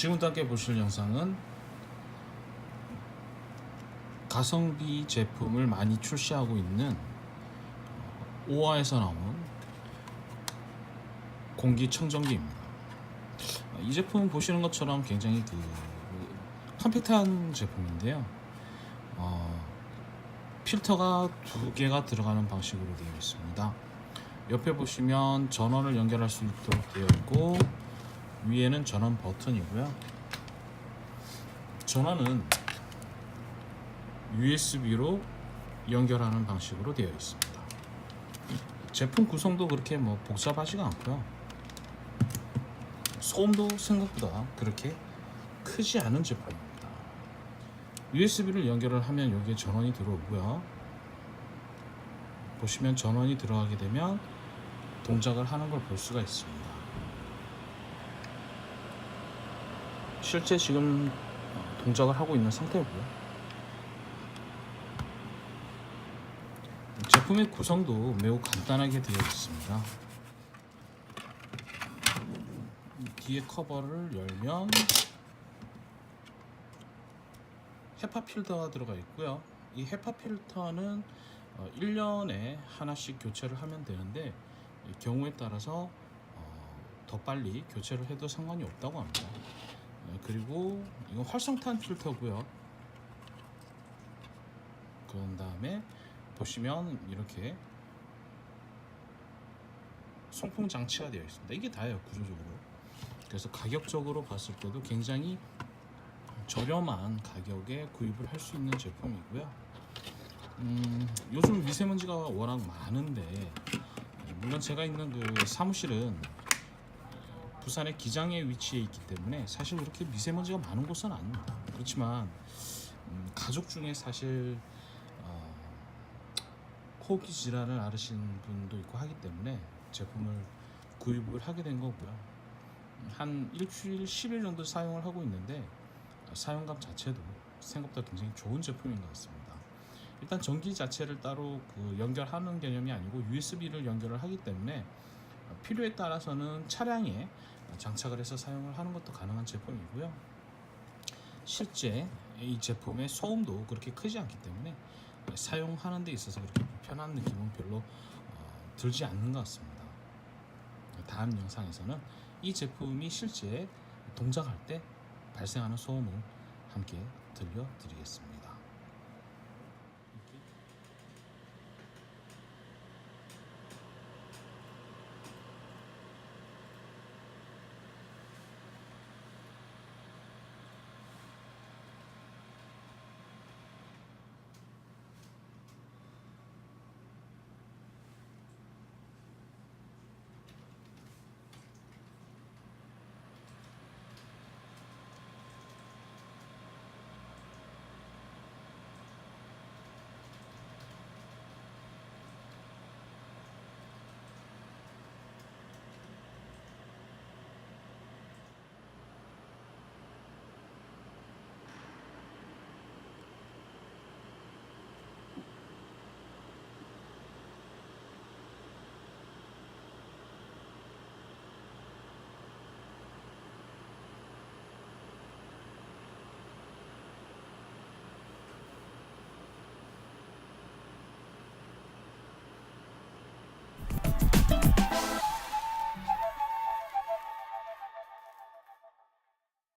지금부터 함께 보실 영상은 가성비 제품을 많이 출시하고 있는 오아에서 나온 공기청정기입니다. 이 제품 보시는 것처럼 굉장히 그 컴팩트한 제품인데요. 어, 필터가 두 개가 들어가는 방식으로 되어 있습니다. 옆에 보시면 전원을 연결할 수 있도록 되어 있고 위에는 전원 버튼이고요. 전원은 USB로 연결하는 방식으로 되어 있습니다. 제품 구성도 그렇게 뭐 복잡하지가 않고요. 소음도 생각보다 그렇게 크지 않은 제품입니다. USB를 연결을 하면 여기에 전원이 들어오고요. 보시면 전원이 들어가게 되면 동작을 하는 걸 볼 수가 있습니다. 실제 지금 어, 동작을 하고 있는 상태고요. 제품의 구성도 매우 간단하게 되어 있습니다. 뒤에 커버를 열면 헤파 필터가 들어가 있고요. 이 헤파 필터는 어, 1년에 하나씩 교체를 하면 되는데 이 경우에 따라서 어, 더 빨리 교체를 해도 상관이 없다고 합니다. 어, 그리고 이건 활성탄 필터고요. 그런 다음에 보시면 이렇게 송풍 장치가 되어 있습니다. 이게 다예요 구조적으로. 그래서 가격적으로 봤을 때도 굉장히 저렴한 가격에 구입을 할 수 있는 제품이고요. 음, 요즘 미세먼지가 워낙 많은데 물론 제가 있는 그 사무실은 부산의 기장에 위치해 있기 때문에 사실 그렇게 미세먼지가 많은 곳은 아닙니다. 그렇지만 음, 가족 중에 사실 어, 호흡기 질환을 앓으신 분도 있고 하기 때문에 제품을 구입을 하게 된 거고요. 한 일주일 10일 정도 사용을 하고 있는데 사용감 자체도 생각보다 굉장히 좋은 제품인 것 같습니다. 일단 전기 자체를 따로 그 연결하는 개념이 아니고 USB를 연결을 하기 때문에 필요에 따라서는 차량에 장착을 해서 사용을 하는 것도 가능한 제품이고요. 실제 이 제품의 소음도 그렇게 크지 않기 때문에 사용하는 데 있어서 그렇게 불편한 느낌은 별로 어, 들지 않는 것 같습니다. 다음 영상에서는 이 제품이 실제 동작할 때 발생하는 소음을 함께 들려드리겠습니다.